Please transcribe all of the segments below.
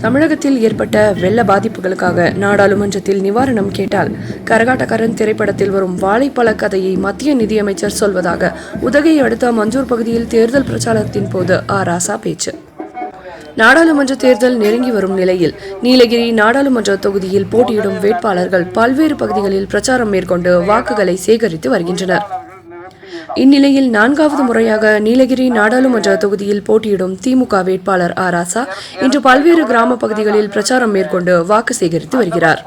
தமிழகத்தில் ஏற்பட்ட வெள்ள பாதிப்புகளுக்காக நாடாளுமன்றத்தில் நிவாரணம் கேட்டால் கரகாட்டக்காரன் திரைப்படத்தில் வரும் வாழைப்பழ கதையை மத்திய நிதியமைச்சர் சொல்வதாக உதகையை அடுத்த மஞ்சூர் பகுதியில் தேர்தல் பிரச்சாரத்தின் போது ஆ ராசா பேச்சு. நாடாளுமன்ற தேர்தல் நெருங்கி வரும் நிலையில் நீலகிரி நாடாளுமன்ற தொகுதியில் போட்டியிடும் வேட்பாளர்கள் பல்வேறு பகுதிகளில் பிரச்சாரம் மேற்கொண்டு வாக்குகளை சேகரித்து வருகின்றனர். இந்நிலையில் நான்காவது முறையாக நீலகிரி நாடாளுமன்ற தொகுதியில் போட்டியிடும் திமுக வேட்பாளர் ஆ. ராசா இன்று பல்வேறு கிராம பகுதிகளில் பிரச்சாரம் மேற்கொண்டு வாக்கு சேகரித்து வருகிறார்.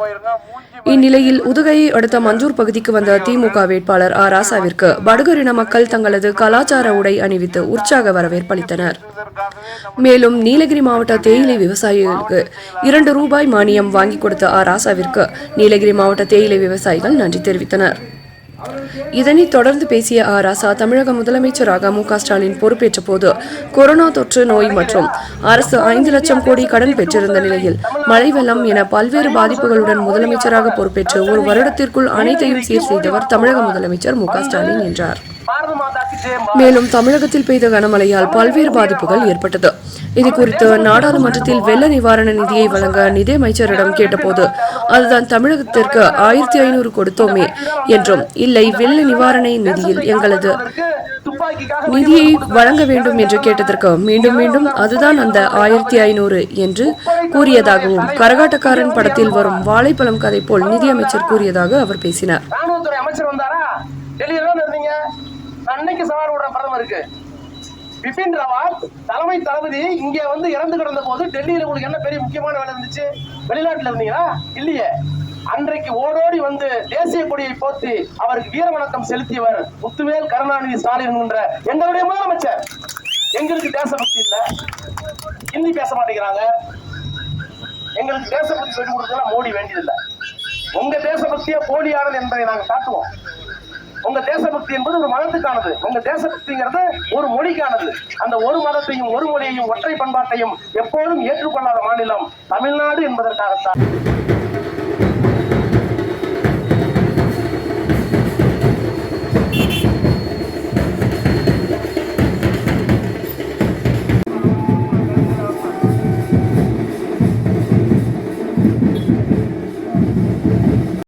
இந்நிலையில் உதகையை அடுத்த மஞ்சூர் பகுதிக்கு வந்த திமுக வேட்பாளர் ஆ. ராசாவிற்கு படுகர் இன மக்கள் தங்களது கலாச்சார உடை அணிவித்து உற்சாக வரவேற்பளித்தனர் மேலும் நீலகிரி மாவட்ட தேயிலை விவசாயிகளுக்கு இரண்டு ரூபாய் மானியம் வாங்கி கொடுத்த ஆ. ராசாவிற்கு நீலகிரி மாவட்ட தேயிலை விவசாயிகள் நன்றி தெரிவித்தனர். இதனைத் தொடர்ந்து பேசிய ஆ. ராசா தமிழக முதலமைச்சராக மு. க. ஸ்டாலின் பொறுப்பேற்ற போது கொரோனா தொற்று நோய் மற்றும் அரசு ஐந்து லட்சம் கோடி கடன் பெற்றிருந்த நிலையில் மழை வெள்ளம் என பல்வேறு பாதிப்புகளுடன் முதலமைச்சராக பொறுப்பேற்று ஒரு வருடத்திற்குள் அனைத்தையும் சீர் செய்தவர் தமிழக முதலமைச்சர் மு. க. ஸ்டாலின் என்றார். மேலும் தமிழகத்தில் பெய்த கனமழையால் பல்வேறு பாதிப்புகள் ஏற்பட்டது. இது குறித்து நாடாளுமன்றத்தில் வெள்ள நிவாரண நிதியை வழங்க நிதியமைச்சரிடம் கேட்டபோது அதுதான் தமிழகத்திற்கு ஆயிரத்தி ஐநூறு கொடுத்தோமே என்றும் இல்லை வெள்ள நிவாரண நிதியில் எங்களது நிதியை வழங்க வேண்டும் என்று கேட்டதற்கு மீண்டும் மீண்டும் அதுதான் அந்த ஆயிரத்தி ஐநூறு என்று கூறியதாகவும் கரகாட்டக்காரன் படத்தில் வரும் வாழைப்பழம் கதை போல் நிதியமைச்சர் கூறியதாக அவர் பேசினார். அன்னைக்கு சவால் விடுற பிரதமருக்கு பிபின் ராவத் தலைமை தளபதி இங்க வந்து இறந்து கிடந்த போது டெல்லியில உங்களுக்கு என்ன பெரிய முக்கியமான வேலை இருந்துச்சு? வெளிநாட்டுல இருந்தீங்களா? இல்லையே. அன்றைக்கு ஓடோடி வந்து தேசிய கொடியை போத்தி அவருக்கு வீர வணக்கம் செலுத்தியவர் முத்துவேல் கருணாநிதி ஸ்டாலின் என்ற எங்களுடைய முதலமைச்சர். எங்களுக்கு தேசபக்தி இல்ல? ஹிந்தி பேச மாட்டேங்கிறாங்க. எங்களுக்கு தேசபக்தி சொல்லிக் கொடுத்தா மோடி வேண்டியதில்லை. உங்க தேசபக்தியே போலியானது என்பதை நாங்கள் காட்டுவோம். உங்க தேசபக்தி என்பது ஒரு மதத்துக்கானது. உங்க தேசபக்திங்கிறது ஒரு மொழிக்கானது. அந்த ஒரு மதத்தையும் ஒரு மொழியையும் ஒற்றை பண்பாட்டையும் எப்போதும் ஏற்றுக்கொள்ளாத மாநிலம் தமிழ்நாடு என்பதற்காகத்தான்.